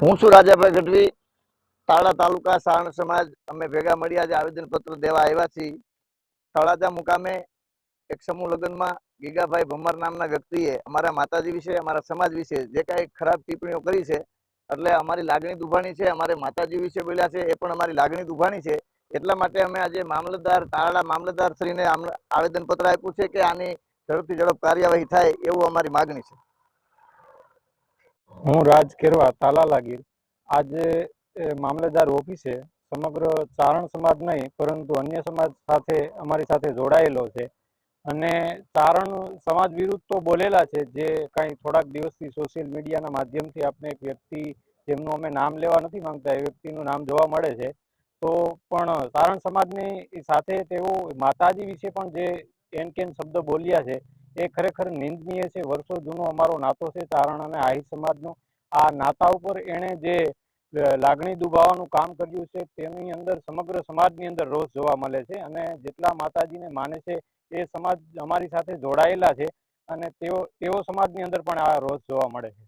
હું છું રાજાભાઈ ગઢવી, તાળા તાલુકા સારણ સમાજ. અમે ભેગા મળ્યા આજે આવેદનપત્ર દેવા આવ્યા છીએ. તળાજા મુકામે એક સમૂહ લગ્નમાં ગીગાભાઈ ભમર નામના વ્યક્તિએ અમારા માતાજી વિશે, અમારા સમાજ વિશે જે કાંઈ ખરાબ ટિપ્પણીઓ કરી છે, એટલે અમારી લાગણી દુભાણી છે, અમારે માતાજી વિશે બોલ્યા છે, એ પણ અમારી લાગણી દુભાણી છે. એટલા માટે અમે આજે મામલતદાર, તાળા મામલતદાર શ્રીને આવેદનપત્ર આપ્યું છે કે આની ઝડપથી ઝડપ કાર્યવાહી થાય એવું અમારી માગણી છે. હું રાજ કેરવા તાલા લાગીર આજે મામલતદાર ઓફિસે સમગ્ર ચારણ સમાજ નહીં, પરંતુ અન્ય સમાજ સાથે, અમારી સાથે જોડાયેલો છે. અને ચારણ સમાજ વિરુદ્ધ તો બોલેલા છે, જે કાંઈ થોડાક દિવસથી સોશિયલ મીડિયાના માધ્યમથી આપણે એક વ્યક્તિ જેમનું અમે નામ લેવા નથી માંગતા, એ વ્યક્તિનું નામ જોવા મળે છે. તો પણ ચારણ સમાજની સાથે તેઓ માતાજી વિશે પણ જે એન કેન શબ્દ બોલ્યા છે, એ ખરેખર નિંદનીય છે. વર્ષો જૂનો અમારો નાતો છે, ચારણ અને આહિર સમાજનો. આ નાતા ઉપર એણે જે લાગણી દુભાવવાનું કામ કર્યું છે, તેની અંદર સમગ્ર સમાજની અંદર રોષ જોવા મળે છે અને જેટલા માતાજીને માને છે, એ સમાજ અમારી સાથે જોડાયેલા છે અને તેઓ તેઓ સમાજની અંદર પણ આ રોષ જોવા મળે છે.